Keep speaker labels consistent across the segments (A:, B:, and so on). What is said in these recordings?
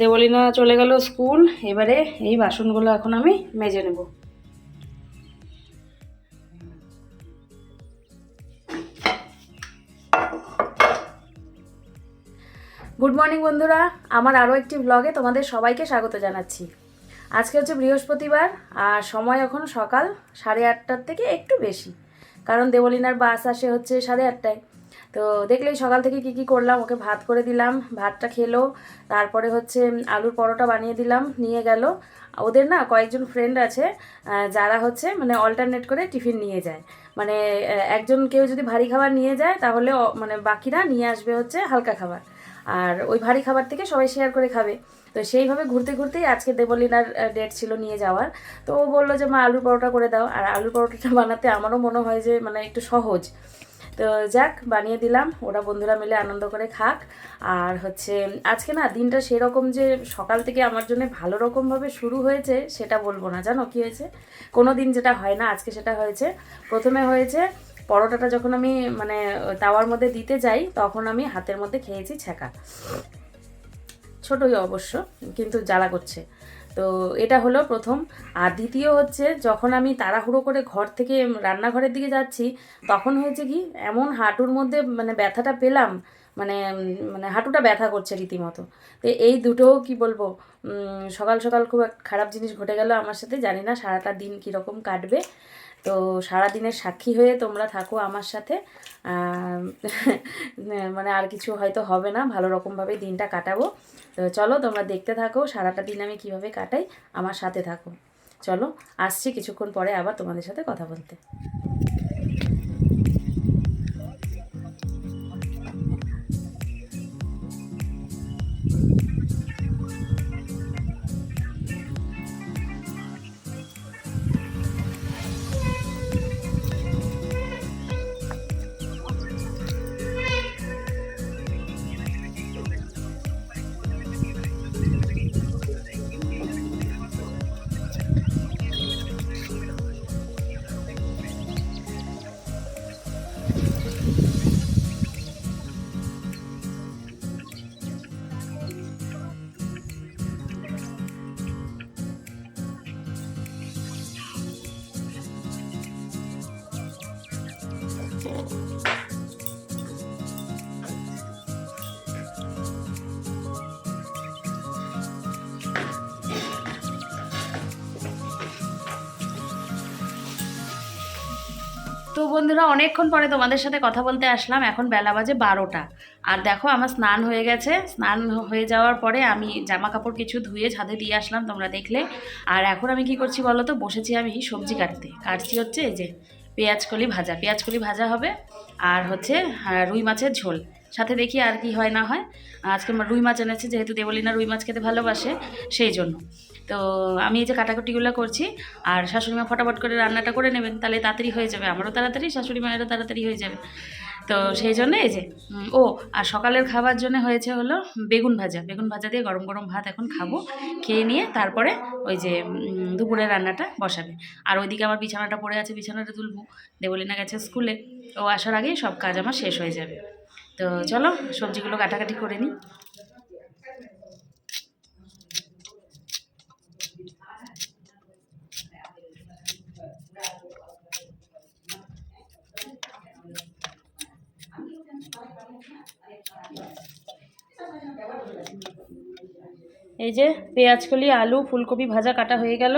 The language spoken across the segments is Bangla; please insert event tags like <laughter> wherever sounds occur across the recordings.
A: দেবলিনা চলে গেল স্কুল, এবারে এই বাসনগুলো এখন আমি মেজে নেব। গুড মর্নিং বন্ধুরা। আমার আরও একটি ব্লগে তোমাদের সবাইকে স্বাগত জানাচ্ছি। আজকে হচ্ছে বৃহস্পতিবার, আর সময় এখন সকাল সাড়ে আটটার থেকে একটু বেশি। কারণ দেবলিনার বাস আসে হচ্ছে সাড়ে আটটায়। তো দেখলেই সকাল থেকে কি কি করলাম, ওকে ভাত করে দিলাম, ভাতটা খেলো, তারপরে হচ্ছে আলুর পরোটা বানিয়ে দিলাম, নিয়ে গেল। ওদের না কয়েকজন ফ্রেন্ড আছে যারা হচ্ছে মানে অল্টারনেট করে টিফিন নিয়ে যায়। মানে একজন কেউ যদি ভারী খাবার নিয়ে যায়, তাহলে মানে বাকিরা নিয়ে আসবে হচ্ছে হালকা খাবার। আর ওই ভারী খাবার থেকে সবাই শেয়ার করে খাবে। তো সেইভাবে ঘুরতে ঘুরতেই আজকে দেবলিনার ডেট ছিল নিয়ে যাওয়ার। তো ও বলল যে, মা, আলুর পরোটা করে দাও। আর আলুর পরোটাটা বানাতে আমারও মনে হয় যে মানে একটু সহজ। তো যাক, বানিয়ে দিলাম। ওরা বন্ধুরা মিলে আনন্দ করে খাক। আর হচ্ছে, আজকে না দিনটা সেরকম যে সকাল থেকে আমার জন্য ভালো রকমভাবে শুরু হয়েছে, সেটা বলব না। জানো কি হয়েছে? কোনো দিন যেটা হয় না, আজকে সেটা হয়েছে। প্রথমে হয়েছে, পরোটাটা যখন আমি মানে তাওয়ার মধ্যে দিতে যাই, তখন আমি হাতের মধ্যে খেয়েছি ছ্যাঁকা। ছোটই অবশ্য, কিন্তু জ্বালা করছে। তো এটা হলো প্রথম। আর দ্বিতীয় হচ্ছে, যখন আমি তাড়াহুড়ো করে ঘর থেকে রান্নাঘরের দিকে যাচ্ছি, তখন হয়েছে কি, এমন হাঁটুর মধ্যে মানে ব্যথাটা পেলাম মানে মানে হাঁটুটা ব্যথা করছে রীতিমতো। তো এই দুটোও কি বলব সকাল সকাল খুব খারাপ জিনিস ঘটে গেল আমার সাথে, জানি না সারাটা দিন কীরকম কাটবে। তো সারা দিনের সাক্ষী হয়ে তোমরা থাকো আমার সাথে। মানে আর কিছু হয়তো হবে না, ভালো রকমভাবে দিনটা কাটাবো। তো চলো তোমরা দেখতে থাকো, সারাটা দিন আমি কীভাবে কাটাই, আমার সাথে থাকো। চলো, আসছি কিছুক্ষণ পরে আবার তোমাদের সাথে কথা বলতে। তো বন্ধুরা, অনেকক্ষণ পরে তোমাদের সাথে কথা বলতে আসলাম। এখন বেলা বাজে বারোটা। আর দেখো, আমার স্নান হয়ে গেছে। স্নান হয়ে যাওয়ার পরে আমি জামা কাপড় কিছু ধুয়ে ছাদে দিয়ে আসলাম তোমরা দেখলে। আর এখন আমি কি করছি বলো তো? বসেছি আমি সবজি কাটতে। কাটছি হচ্ছে এই যে পেঁয়াজকলি ভাজা। পেঁয়াজকলি ভাজা হবে। আর হচ্ছে রুই মাছের ঝোল। সাথে দেখি আর কি হয় না হয়। আজকে আমার রুই মাছ এনেছে, যেহেতু দেবলিনা রুই মাছ খেতে ভালোবাসে, সেই জন্য। তো আমি এই যে কাটাকুটিগুলো করছি, আর শাশুড়ি মা ফটাফট করে রান্নাটা করে নেবেন, তাহলে তাড়াতাড়ি হয়ে যাবে। আমারও তাড়াতাড়ি, শাশুড়ি মায়েরও তাড়াতাড়ি হয়ে যাবে। তো সেই জন্য এই যে ও, আর সকালের খাবার জন্য হয়েছে হলো বেগুন ভাজা। বেগুন ভাজা দিয়ে গরম গরম ভাত এখন খাব, খেয়ে নিয়ে তারপরে ওই যে দুপুরের রান্নাটা বসাবে। আর ওইদিকে আমার বিছানাটা পড়ে আছে, বিছানাটা তুলবো। দেবলিনা গেছে স্কুলে। ও আসার আগেই সব কাজ আমার শেষ হয়ে যাবে। তো চলো, সবজিগুলো কাটাকাটি করে নিই। এই যে পেঁয়াজকলি, আলু, ফুলকপি ভাজা কাটা হয়ে গেল।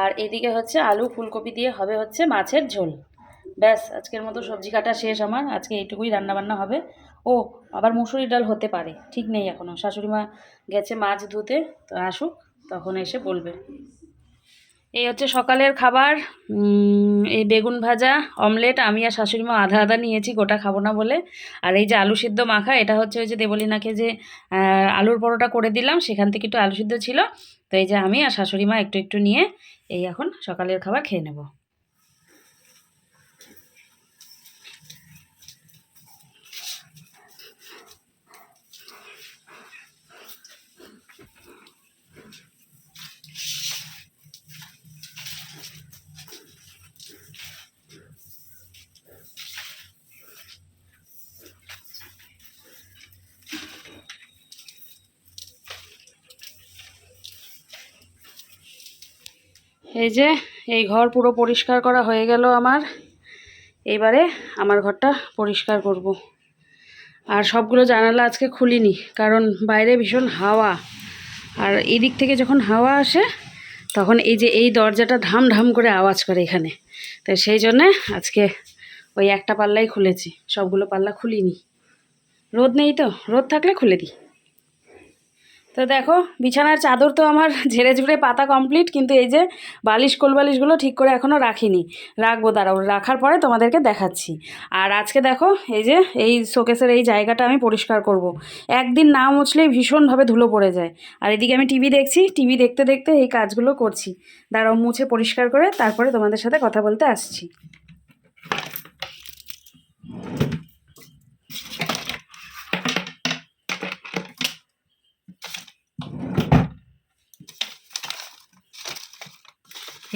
A: আর এদিকে হচ্ছে আলু, ফুলকপি দিয়ে হবে হচ্ছে মাছের ঝোল। ব্যাস, আজকের মতো সবজি কাটা শেষ আমার। আজকে এইটুকুই রান্নাবান্না হবে। ও, আবার মুসুরি ডাল হতে পারে। ঠিক নেই এখনও শাশুড়ি মা গেছে মাছ ধুতে, তো আসুক, তখন এসে বলবে। এই হচ্ছে সকালের খাবার। এই বেগুন ভাজা, অমলেট। আমি আর শাশুড়ি মা আধা আধা নিয়েছি, গোটা খাব না বলে। আর এই যে আলু সিদ্ধ মাখা, এটা হচ্ছে ওই যে দেবলিনাকে যে আলুর পরোটা করে দিলাম, সেখান থেকে একটু আলু সিদ্ধ ছিল। তো এই যে আমি আর শাশুড়ি মা একটু একটু নিয়ে, এই এখন সকালের খাবার খেয়ে নেব। এই যে, এই ঘর পুরো পরিষ্কার করা হয়ে গেল আমার। এবারে আমার ঘরটা পরিষ্কার করব। আর সবগুলো জানালা আজকে খুলিনি, কারণ বাইরে ভীষণ হাওয়া। আর এই দিক থেকে যখন হাওয়া আসে, তখন এই যে এই দরজাটা ধাম ঢাম করে আওয়াজ করে এখানে। তাই সেই জন্যে আজকে ওই একটা পাল্লাই খুলেছি, সবগুলো পাল্লা খুলিনি। রোদ নেই তো? রোদ থাকলে খুলে দিই। তো দেখো, বিছানার চাদর তো আমার <laughs> ঝেড়ে ঝুড়ে পাতা কমপ্লিট কিন্তু এই যে বালিশ কোল বালিশগুলো ঠিক করে এখনও রাখিনি। রাখব, দাঁড়াও, রাখার পরে তোমাদেরকে দেখাচ্ছি। আর আজকে দেখো, এই যে, এই শোকেসের এই জায়গাটা আমি পরিষ্কার করব। একদিন না মুছলেই ভীষণভাবে ধুলো পড়ে যায়। আর এদিকে আমি টিভি দেখছি, টিভি দেখতে দেখতে এই কাজগুলো করছি। দাঁড়াও, মুছে পরিষ্কার করে তারপরে তোমাদের সাথে কথা বলতে আসছি।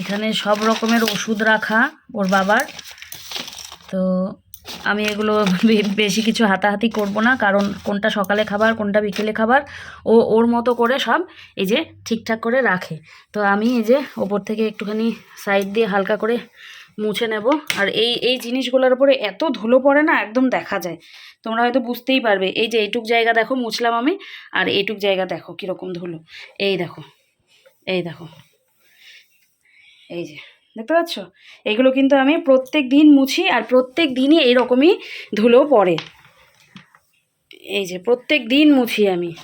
A: এখানে সব রকমের ওষুধ রাখা ওর বাবার। তো আমি এগুলো বেশি কিছু হাতাহাতি করব না, কারণ কোনটা সকালে খাবার, কোনটা বিকেলে খাবার, ও, ওর মতো করে সব এই যে ঠিকঠাক করে রাখে। তো আমি এই যে ওপর থেকে একটুখানি সাইড দিয়ে হালকা করে মুছে নেব। আর এই এই জিনিসগুলোর উপরে এত ধুলো পড়ে না, একদম দেখা যায়। তোমরা হয়তো বুঝতেই পারবে, এই যে এইটুক জায়গা দেখো, মুছলাম আমি, আর এইটুক জায়গা দেখো কীরকম ধুলো। এই দেখো এই দেখো। এই যে, দেখতে পাচ্ছ? এগুলো কিন্তু আমি প্রত্যেক দিন মুছি আর প্রত্যেক দিনই এইরকমই ধুলো পড়ে। এই যে, প্রত্যেক দিন মুছি আমি।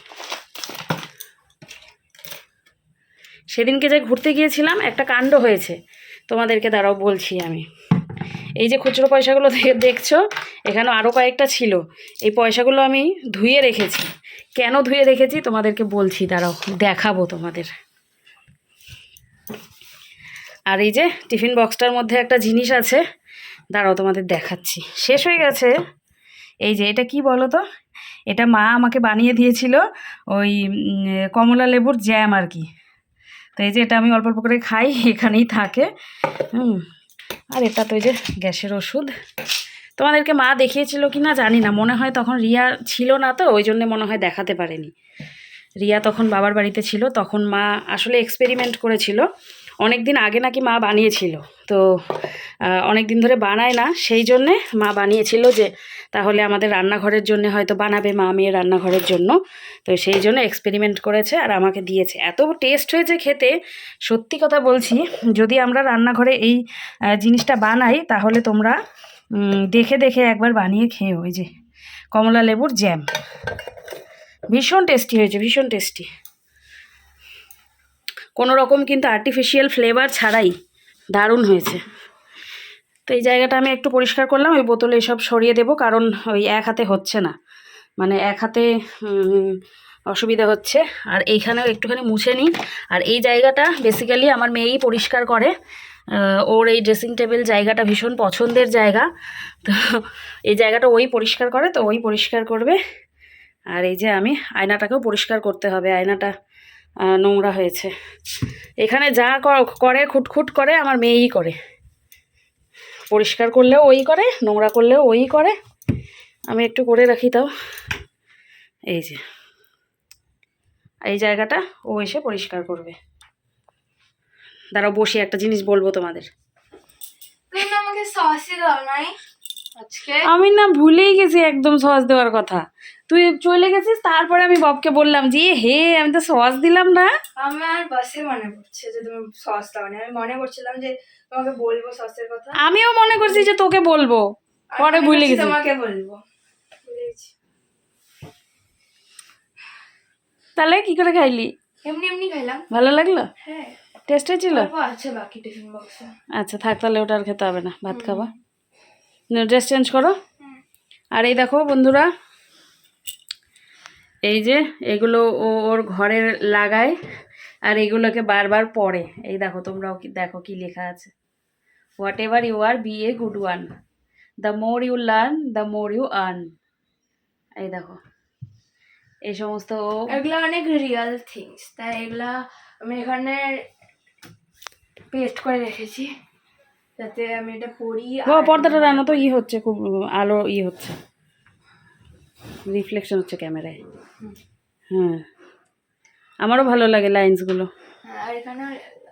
A: সেদিনকে যে ঘুরতে গিয়েছিলাম, একটা কাণ্ড হয়েছে। তোমাদেরকে দাঁড়াও, বলছি আমি। এই যে খুচরো পয়সাগুলো দেখছ? এখানে আরও কয়েকটা ছিল। এই পয়সাগুলো আমি ধুয়ে রেখেছি। কেন ধুয়ে রেখেছি? তোমাদেরকে বলছি, দাঁড়াও, দেখাবো তোমাদের। আর এই যে টিফিন বক্সটার মধ্যে একটা জিনিস আছে। দাঁড়াও তোমাদের দেখাচ্ছি। শেষ হয়ে গেছে। এই যে এটা কি বলো তো এটা মা আমাকে বানিয়ে দিয়েছিল ওই কমলা লেবুর জ্যাম আর কি। তো এই যে এটা আমি অল্প অল্প করে খাই, এখানেই থাকে। হুম, আর এটা তো এই যে গ্যাসের ওষুধ। তোমাদেরকে মা দেখিয়েছিল কি না জানি না। মনে হয় তখন রিয়া ছিল না তো, ওই জন্যে মনে হয় দেখাতে পারেনি। রিয়া তখন বাবার বাড়িতে ছিল, তখন মা আসলে এক্সপেরিমেন্ট করেছিল। অনেক দিন আগে নাকি মা বানিয়েছিল। তো অনেক দিন ধরে বানায় না, সেই জন্যে মা বানিয়েছিল যে, তাহলে আমাদের রান্নাঘরের জন্য হয়তো বানাবে মা মেয়ের রান্নাঘরের জন্য। তো সেই জন্য এক্সপেরিমেন্ট করেছে আর আমাকে দিয়েছে। এত টেস্ট হয়েছে খেতে, সত্যি কথা বলছি, যদি আমরা রান্নাঘরে এই জিনিসটা বানাই, তাহলে তোমরা দেখে দেখে একবার বানিয়ে খেয়েও ওই যে কমলা লেবুর জ্যাম ভীষণ টেস্টি হয়েছে, ভীষণ টেস্টি কোনো রকম কিন্তু আর্টিফিশিয়াল ফ্লেভার ছাড়াই দারুণ হয়েছে। তো এই জায়গাটা আমি একটু পরিষ্কার করলাম, ওই বোতলে এসব সরিয়ে দেবো, কারণ ওই এক হাতে হচ্ছে না। মানে এক হাতে অসুবিধা হচ্ছে। আর এইখানেও একটুখানি মুছে নিই। আর এই জায়গাটা বেসিক্যালি আমার মেয়েই পরিষ্কার করে। ওর এই ড্রেসিং টেবিল জায়গাটা ভীষণ পছন্দের জায়গা। তো এই জায়গাটা ওই পরিষ্কার করে, তো ওই পরিষ্কার করবে। আর এই যে আমি আয়নাটাকেও পরিষ্কার করতে হবে। আয়নাটা নোংরা হয়েছে। এখানে যা করে খুটখুট করে, আমার মেয়েই করে। পরিষ্কার করলেও ওই করে, নোংরা করলেও ওই করে। আমি একটু করে রাখি তাও। এই যে। এই জায়গাটা ও এসে পরিষ্কার করবে। দাঁড়াও, বসে, একটা জিনিস বলব তোমাদের।
B: আমাকে সসই দাও, নাই?
A: আমি না ভুলেই গেছি একদম সস দেওয়ার কথা। তুই চলে গেছিস তারপরে আমি ববকে বললাম যে হে আমি তো সস দিলাম না।
B: আমার বাসে মনে পড়ছে যে তুমি সস দাও আমি মনে করছিলাম যে তোমাকে বলব সসের কথা।
A: আমিও মনে করছি যে তোকে বলব। পরে ভুলে গেছি।
B: তোমাকে বলব।
A: তাহলে কি করে খাইলি?
B: এমনি এমনি খাইলাম।
A: ভালো লাগল?
B: হ্যাঁ।
A: টেস্ট হয়েছিল?
B: আচ্ছা বাকি টিফিন বক্সে।
A: আচ্ছা থাক তাহলে ওটা আর খেতে হবে না। ভাত খাবা। ড্রেস চেঞ্জ করো? আর এই দেখো বন্ধুরা এই যে এগুলো ও ওর ঘরে লাগায় আর এগুলোকে বারবার পড়ে এই দেখো তোমরাও দেখো কি লেখা আছে। Whatever you are be a good one the more you learn the more you earn এই দেখো এই সমস্ত
B: এগুলো অনেক রিয়েল থিংস তাই এগুলা আমি এখানে পেস্ট করে রেখেছি। যাতে আমি এটা পড়ি আর-
A: পর্দাটা রান্না তো ই হচ্ছে খুব আলো ই হচ্ছে। রিফ্লেকশন হচ্ছে ক্যামেরায়। হ্যাঁ। আমারও ভালো লাগে লাইন্সগুলো
B: আর এখানে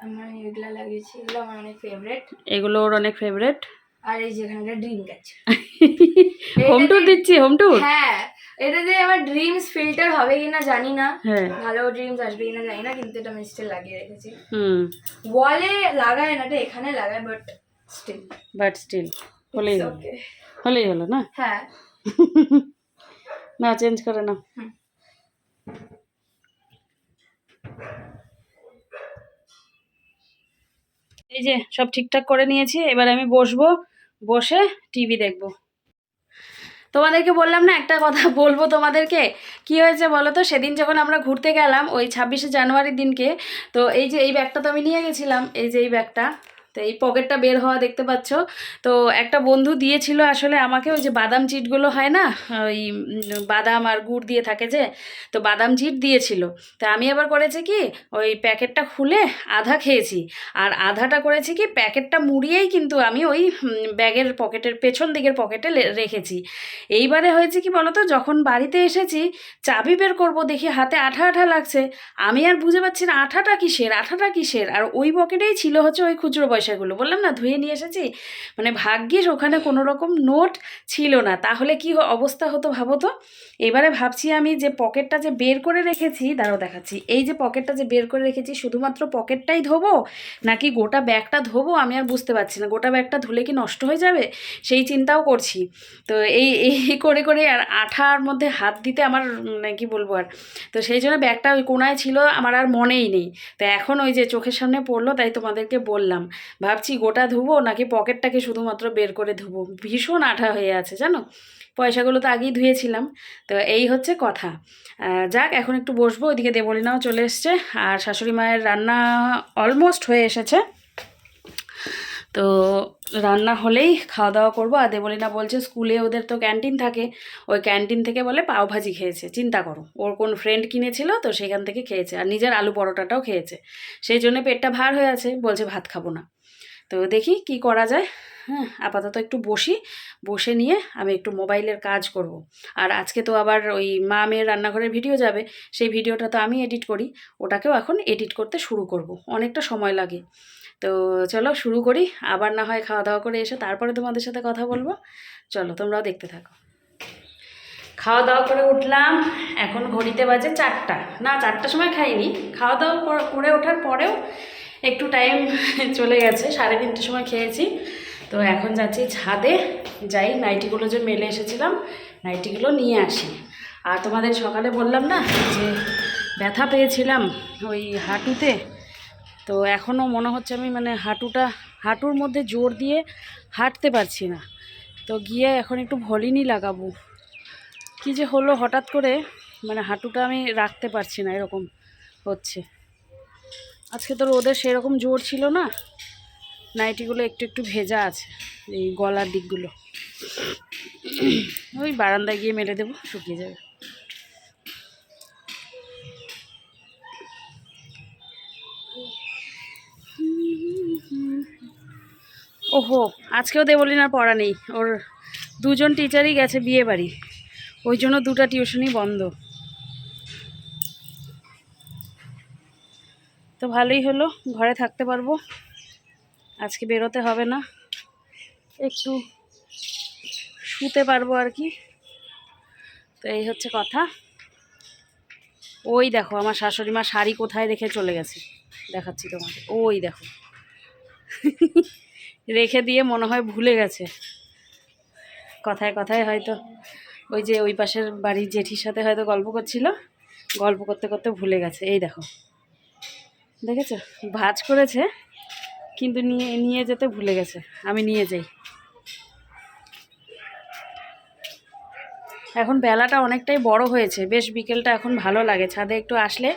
B: আমার এগুলা লাগিয়েছি এগুলো আমার অনেক ফেভারেট
A: এগুলো ওর অনেক ফেভারেট
B: আর এই যেখানটা ড্রিম গাছ
A: হোম টুর দিচ্ছি হোম টুর
B: হ্যাঁ এটা যে আমার ড্রিমস ফিল্টার হবে কিনা জানি না।
A: হ্যাঁ।
B: ভালো ড্রিমস আসবে কিনা জানি না কিন্তু এটা আমি স্টিল লাগিয়ে রেখেছি।
A: হুম।
B: ওয়ালে লাগায় না এটা এখানে লাগায় বাট স্টিল
A: বাট স্টিল হলেই হলো। হলেই হলো না?
B: হ্যাঁ। <laughs>
A: না চেঞ্জ করে না এই যে সব ঠিকঠাক করে নিয়েছি এবার আমি বসবো বসে টিভি দেখব। তোমাদেরকে বললাম না একটা কথা বলব তোমাদেরকে। কি হয়েছে বলো তো? সেদিন যখন আমরা ঘুরতে গেলাম ওই ছাব্বিশে জানুয়ারির দিনকে তো এই যে এই ব্যাগটা তো আমি নিয়ে গেছিলাম এই যে এই ব্যাগটা। তো এই পকেটটা বের হওয়া দেখতে পাচ্ছ। তো একটা বন্ধু দিয়েছিল আসলে আমাকে, ওই যে বাদাম চিটগুলো হয় না, ওই বাদাম আর গুড় দিয়ে থাকে যে, তো বাদাম চিট দিয়েছিল। তো আমি আবার করেছি কি, ওই প্যাকেটটা খুলে আধা খেয়েছি। আর আধাটা করেছি কি, প্যাকেটটা মুড়িয়েই কিন্তু আমি ওই ব্যাগের পকেটের পেছন দিকের পকেটে রেখেছি। এইবারে হয়েছে কি বলতো যখন বাড়িতে এসেছি, চাবি বের করব দেখি হাতে আঠা আঠা লাগছে। আমি আর বুঝে পাচ্ছি না আঠাটা কিসের আঠাটা কিসের? আর ওই পকেটেই ছিল হচ্ছে ওই খুচরো পয়সাগুলো। বললাম, না, ধুয়ে নিয়ে এসেছি। মানে ভাগ্যিস ওখানে কোনো রকম নোট ছিল না। তাহলে কি অবস্থা হতো ভাবো তো? এবারে ভাবছি আমি যে পকেটটা যে বের করে রেখেছি, দাঁড়াও দেখাচ্ছি। এই যে পকেটটা যে বের করে রেখেছি, শুধুমাত্র পকেটটাই ধোবো, নাকি গোটা ব্যাগটা ধোবো, আমি আর বুঝতে পারছি না। গোটা ব্যাগটা ধুলে কি নষ্ট হয়ে যাবে? সেই চিন্তাও করছি। তো এই এই করে করে আর আঠার মধ্যে হাত দিতে আমার মানে কি বলব আর, তো সেই জন্য ব্যাগটা ওই কোনায় ছিল, আমার আর মনেই নেই। তো এখন ওই যে চোখের সামনে পড়ল, তাই তোমাদেরকে বললাম। ভাবছি গোটা ধুবো, নাকি পকেটটাকে শুধুমাত্র বের করে ধুবো? ভীষণ আঠা হয়ে আছে, জানো? পয়সাগুলো তো আগেই ধুয়েছিলাম। তো এই হচ্ছে কথা। যাক, এখন একটু বসবো, ওইদিকে দেবলিনাও চলে এসছে আর শাশুড়ি মায়ের রান্না অলমোস্ট হয়ে এসেছে। তো রান্না হলেই খাওয়া দাওয়া করব। আর দেবলিনা বলছে স্কুলে ওদের তো ক্যান্টিন থাকে। ওই ক্যান্টিন থেকে বলে পাওভাজি খেয়েছে, চিন্তা করো। ওর কোন ফ্রেন্ড কিনেছিল তো সেখান থেকে খেয়েছে। আর নিজের আলু পরোটাটাও খেয়েছে। সেই জন্য পেটটা ভার হয়ে আছে, বলছে ভাত খাব না। তো দেখি কি করা যায়। হ্যাঁ আপাতত একটু বসি। বসে নিয়ে আমি একটু মোবাইলের কাজ করব। আর আজকে তো আবার ওই মা মেয়ের রান্নাঘরের ভিডিও যাবে, সেই ভিডিওটা তো আমি এডিট করি। ওটাকেও এখন এডিট করতে শুরু করব। অনেকটা সময় লাগে। তো চলো শুরু করি। আবার না হয় খাওয়া দাওয়া করে এসে তারপরে তোমাদের সাথে কথা বলব। চলো তোমরাও দেখতে থাকো। খাওয়া দাওয়া করে উঠলাম। এখন ঘড়িতে বাজে চারটা। না, চারটার সময় খাইনি। খাওয়া দাওয়া কর- ওঠার পরেও একটু টাইম চলে গেছে, সাড়ে তিনটের সময় খেয়েছি। তো এখন যাচ্ছি ছাদে, যাই নাইটিগুলো যে মেলে এসেছিলাম, নাইটিগুলো নিয়ে আসি। আর তোমাদের সকালে বললাম না যে ব্যথা পেয়েছিলাম ওই হাঁটুতে, তো এখনও মনে হচ্ছে আমি মানে হাঁটুটা, হাঁটুর মধ্যে জোর দিয়ে হাঁটতে পারছি না। তো গিয়ে এখন একটু ভলিনি লাগাবো। কী যে হলো হঠাৎ করে মানে হাঁটুটা আমি রাখতে পারছি না, এরকম হচ্ছে। আজকে তো রোদের সেরকম জোর ছিল না? নাইটিগুলো একটু একটু ভেজা আছে, এই গলার দিকগুলো। ওই বারান্দায় গিয়ে মেলে দেবো, শুকিয়ে যাবে। ওহো, আজকেও দেবলিনার পড়া নেই। ওর দুজন টিচারই গেছে বিয়ে বাড়ি ওই জন্য দুটো টিউশনই বন্ধ। তো ভালোই হলো, ঘরে থাকতে পারব। আজকে বেরোতে হবে না। একটু শুতে পারব আর কি। তো এই হচ্ছে কথা। ওই দেখো, আমার শাশুড়ি মা শাড়ি কোথায় রেখে চলে গেছে। দেখাচ্ছি তোমাকে। ওই দেখো। রেখে দিয়ে মনে হয় ভুলে গেছে। কথায় কথায় হয়তো ওই যে ওই পাশের বাড়ির জেঠির সাথে হয়তো গল্প করছিল। গল্প করতে করতে ভুলে গেছে। এই দেখো। দেখেছ? ভাজ করেছে, কিন্তু নিয়ে নিয়ে যেতে ভুলে গেছে। আমি নিয়ে যাই। এখন বেলাটা অনেকটাই বড় হয়েছে। বেশ বিকেলটা এখন ভালো লাগে। ছাদে একটু আসলে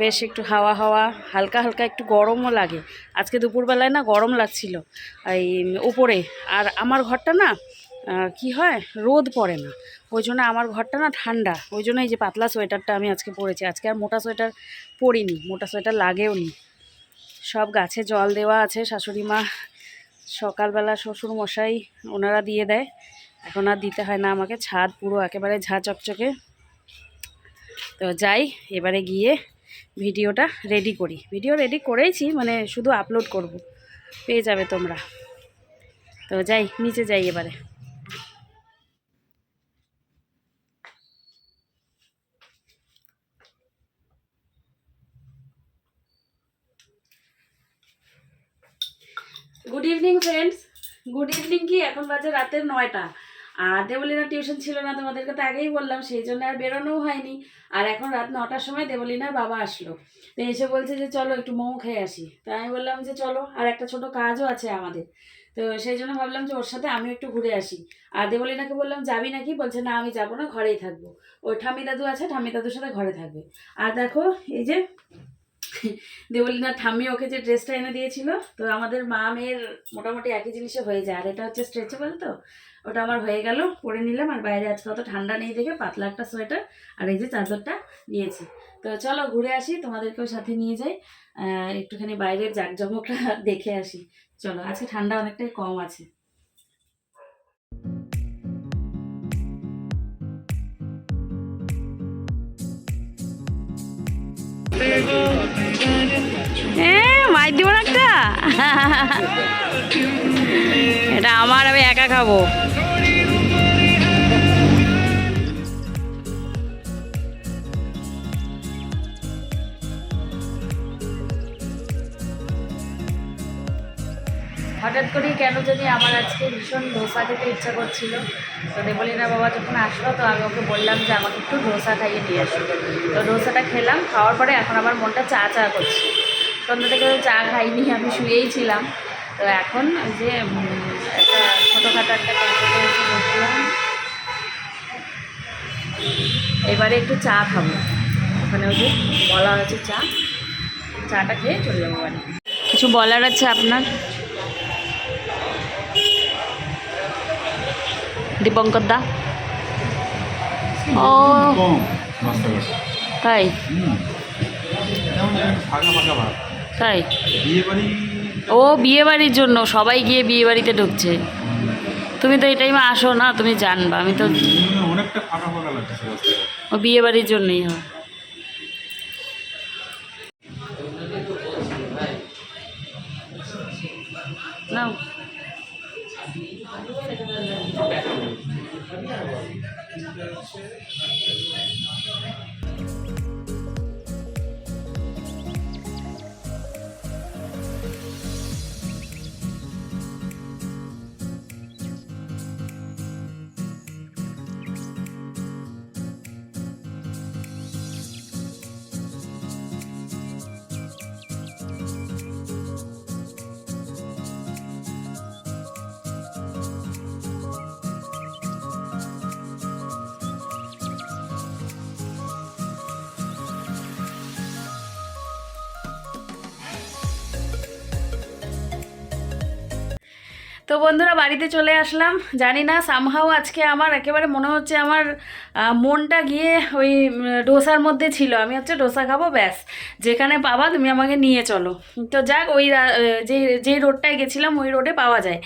A: বেশ একটু হাওয়া হাওয়া, হালকা হালকা একটু গরমও লাগে। আজকে দুপুরবেলায় না গরম লাগছিল, এই উপরে আর আমার ঘরটা না কি হয়? রোদ পড়ে না। ওই জন্য আমার ঘরটা না ঠান্ডা। ওই জন্য এই যে পাতলা সোয়েটারটা আমি আজকে পরেছি। আজকে আর মোটা সোয়েটার পরিনি, মোটা সোয়েটার লাগেও নি। সব গাছে জল দেওয়া আছে, শাশুড়ি মা সকালবেলা শ্বশুর মশাই ওনারা দিয়ে দেয়। এখন আর দিতে হয় না আমাকে, ছাদ পুরো একেবারে ঝা চকচকে। তো যাই, এবারে গিয়ে ভিডিওটা রেডি করি। ভিডিও রেডি করেইছি মানে শুধু আপলোড করব। পেয়ে যাবে তোমরা। তো যাই, নিচে যাই এবারে। Good evening friends good evening কি? এখন বাজে রাতের নয়টা। আর দেবলিনা টিউশন ছিল না তোমাদেরকে তো আগেই বললাম, সেই জন্য আর বেরোনোও হয়নি। আর এখন রাত নটার সময় দেবলিনার বাবা আসলো। তো এসে বলছে যে, চলো একটু মোমো খেয়ে আসি। তো আমি বললাম যে, চলো। আর একটা ছোট কাজও আছে আমাদের। তো সেই জন্য ভাবলাম যে, ওর সাথে আমিও একটু ঘুরে আসি। আর দেবলিনাকে বললাম, যাবি নাকি? বলছে, না, আমি যাব না, ঘরেই থাকব। ওই ঠামি দাদু আছে ঠামি দাদুর সাথে ঘরে থাকবে। আর দেখো, এই যে দেবলিনার ঠাম্মি ওকে যে ড্রেসটা এনে দিয়েছিল, তো আমাদের মা মেয়ের মোটামুটি একই জিনিসে হয়ে যায়। আর এটা হচ্ছে স্ট্রেচেবল তো, ওটা আমার হয়ে গেল, পরে নিলাম। আর বাইরে আজকে অত ঠান্ডা নেই দেখে পাতলা একটা সোয়েটার আর এই যে চাদরটা নিয়েছি। তো চলো ঘুরে আসি, তোমাদেরকেও সাথে নিয়ে যাই। একটুখানি বাইরের জাকজমকটা <laughs> দেখে আসি। চলো, আজকে ঠান্ডা অনেকটাই কম আছে। হ্যাঁ মাই দিব একটা? এটা আমার, আমি একা খাব। হঠাৎ করেই কেন জানি আমার আজকে ভীষণ ধোসা খেতে ইচ্ছা করছিল। তো দেবলিনা বাবা যখন আসলো, তো আমি ওকে বললাম যে আমাকে একটু ধোসা খাইয়ে দিয়ে আসো। তো ধোসাটা খেলাম, খাওয়ার পরে এখন আমার মনটা চা চা করছে। সন্ধ্যা থেকে চা খাইনি আমি শুয়েই ছিলাম। তো এখন যে একটা ছোটোখাটো একটা ক্যাফেতে এসে বসলাম এবারে একটু চা খাব। ওখানে ওই যে বলা হয়েছে চা। চাটা খেয়ে চলে যাব বাড়ি। কিছু বলার আছে আপনার? দীপঙ্কর দা? ও। তাই? তাই? ও বিয়ে বাড়ির জন্য সবাই গিয়ে বিয়ে বাড়িতে ঢুকছে। তুমি তো এই টাইমে আসো না তুমি জানবা আমি তো
C: অনেকটা
A: ও বিয়ে বাড়ির জন্যই হয়। তো বন্ধুরা, বাড়িতে চলে আসলাম। জানি না সামহাও আজকে আমার একেবারে মনে হচ্ছে আমার মনটা গিয়ে ওই ডোসার মধ্যে ছিল। আমি হচ্ছে ডোসা খাব, ব্যাস। যেখানে পাবা, তুমি আমাকে নিয়ে চলো। তো যাক, ওই যে যেই রোডটায় গেছিলাম, ওই রোডে পাওয়া যায়।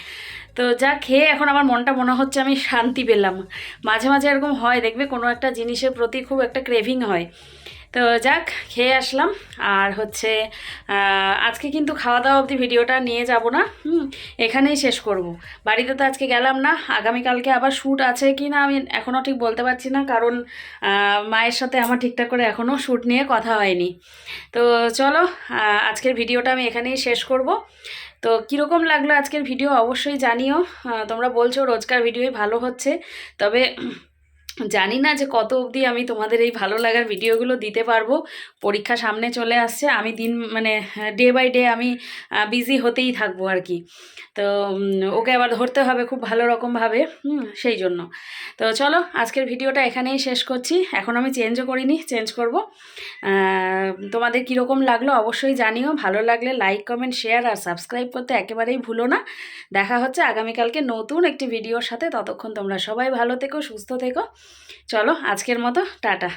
A: তো যা খেয়ে এখন আমার মনটা মনে হচ্ছে আমি শান্তি পেলাম। মাঝে মাঝে এরকম হয়, দেখবে কোনো একটা জিনিসের প্রতি খুব একটা ক্রেভিং হয়। তো যাক, খেয়ে আসলাম। আর হচ্ছে আজকে কিন্তু খাওয়া দাওয়া অবধি ভিডিওটা নিয়ে যাব না। হুম, এখানেই শেষ করব। বাড়িতে তো আজকে গেলাম না। আগামীকালকে আবার শ্যুট আছে কি না, আমি এখনও ঠিক বলতে পারছি না। কারণ মায়ের সাথে আমার ঠিকঠাক করে এখনও শ্যুট নিয়ে কথা হয়নি। তো চলো আজকের ভিডিওটা আমি এখানেই শেষ করব। তো কীরকম লাগল আজকের ভিডিও অবশ্যই জানিও। তোমরা বলছো, রোজকার ভিডিওই ভালো হচ্ছে। তবে জানি না যে কত অবধি আমি তোমাদের এই ভালো লাগার ভিডিওগুলো দিতে পারব। পরীক্ষা সামনে চলে আসছে, আমি দিন মানে ডে বাই ডে আমি বিজি হতেই থাকব আর কি। তো ওকে আবার ধরতে হবে খুব ভালো রকমভাবে সেই জন্য। তো চলো, আজকের ভিডিওটা এখানেই শেষ করছি। এখন আমি চেঞ্জও করিনি চেঞ্জ করব। তোমাদের কীরকম লাগল অবশ্যই জানিও। ভালো লাগলে লাইক কমেন্ট শেয়ার আর সাবস্ক্রাইব করতে একেবারেই ভুলো না। দেখা হচ্ছে আগামীকালকে নতুন একটি ভিডিওর সাথে। ততক্ষণ তোমরা সবাই ভালো থেকো, সুস্থ থেকো। চলো আজকের মতো টাটা।